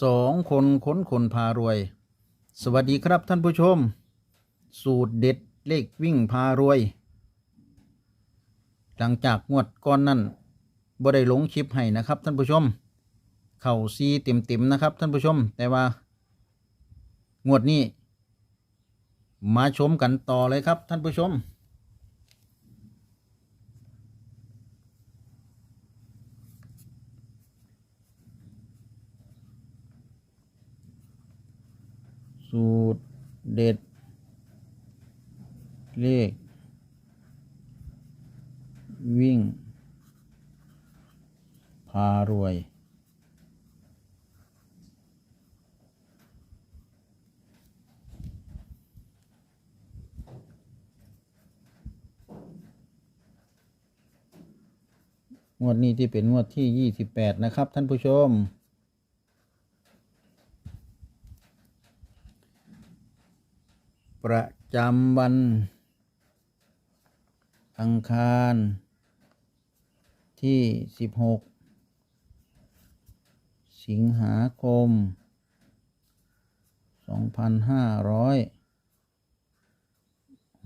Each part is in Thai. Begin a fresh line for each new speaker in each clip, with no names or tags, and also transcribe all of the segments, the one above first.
สองคนค้นคนพารวย สวัสดีครับท่านผู้ชม สูตรเด็ดเลขวิ่งพารวย หลังจากงวดก้อนนั้นบ่ได้ลงคลิปให้นะครับท่านผู้ชม เข่าซีเต็มๆนะครับท่านผู้ชม แต่ว่างวดนี้ มาชมกันต่อเลยครับท่านผู้ชม สูตรเด็ด เลข วิ่ง พารวย งวดนี้ที่เป็นงวดที่ยี่สิบแปดนะครับท่านผู้ชม ประจำวัน อังคาร ที่สิบหกสิงหาคมสองพันห้าร้อย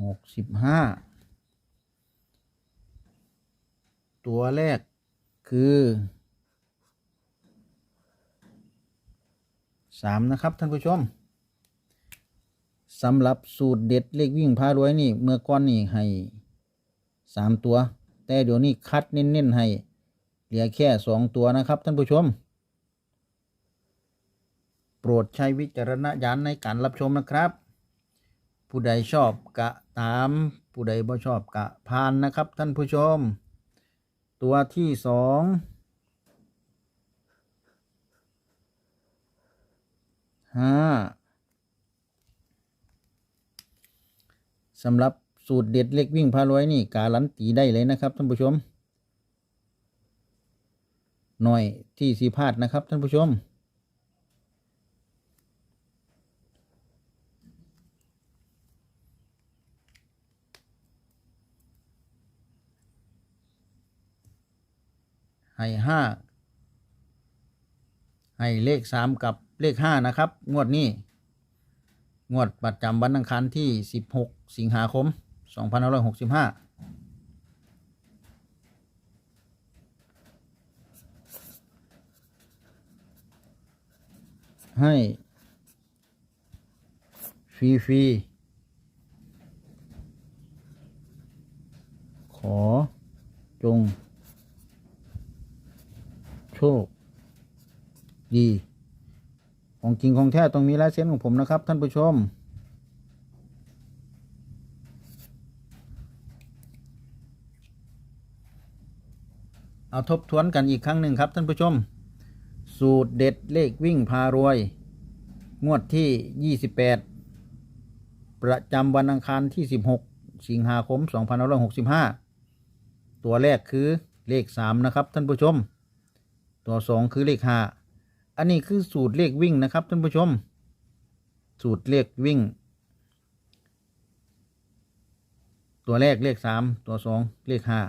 หกสิบห้าตัวแรกคือสามนะครับ ท่านผู้ชม สำหรับสูตรเด็ดเลขวิ่งพารวยนี่ เมื่อก่อนนี่ให้สามตัว แต่เดี๋ยวนี้คัดเน้นๆให้ เหลือแค่สองตัวนะครับท่านผู้ชม โปรดใช้วิจารณญาณในการรับชมนะครับ ผู้ใดชอบกะตาม ผู้ใดบ่ชอบกะพานนะครับท่านผู้ชม ตัวที่สองห้า สำหรับสูตรเด็ดเล็กวิ่งพารวยนี่การันตีได้เลยนะครับท่านผู้ชม หน่อยที่สีพาดนะครับท่านผู้ชม ให้ห้าให้เลขสามกับเลขห้านะครับ งวดนี้ งวดประจำวันอังคารที่ 16 สิงหาคม 2565ให้ฟรีฟรีขอจง โชค ดี ของจริงของแท้ต้องมีลายเซ็นของผมนะครับ ท่านผู้ชม เอาทบทวนกันอีกครั้งหนึ่งครับท่านผู้ชม สูตรเด็ดเลขวิ่งพารวย งวดที่ 28 ประจำวันอังคารที่ 16 สิงหาคม 2565 ตัวแรกคือเลข 3 นะครับ ท่านผู้ชม ตัว 2 คือเลข 5 อันนี้คือสูตรเลขวิ่งนะครับท่านผู้ชม สูตรเลขวิ่ง ตัวแรกเลขสามตัวสองเลขห้า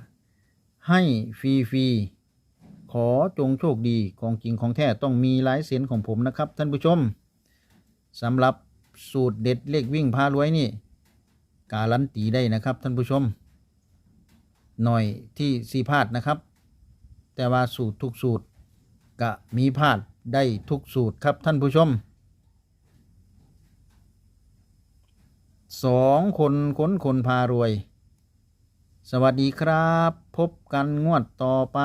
ให้ฟรีฟรีขอจงโชคดีของจริงของแท้ต้องมีลายเซ็นของผมนะครับ ท่านผู้ชมสำหรับสูตรเด็ดเลขวิ่งพารวยนี่การันตีได้นะครับท่านผู้ชม หน่อยที่สีพลาดนะครับ แต่ว่าสูตรทุกสูตร ก็มีพลาดได้ทุกสูตรครับท่านผู้ชมสองคนค้นคนพารวย สวัสดีครับ พบกันงวดต่อไป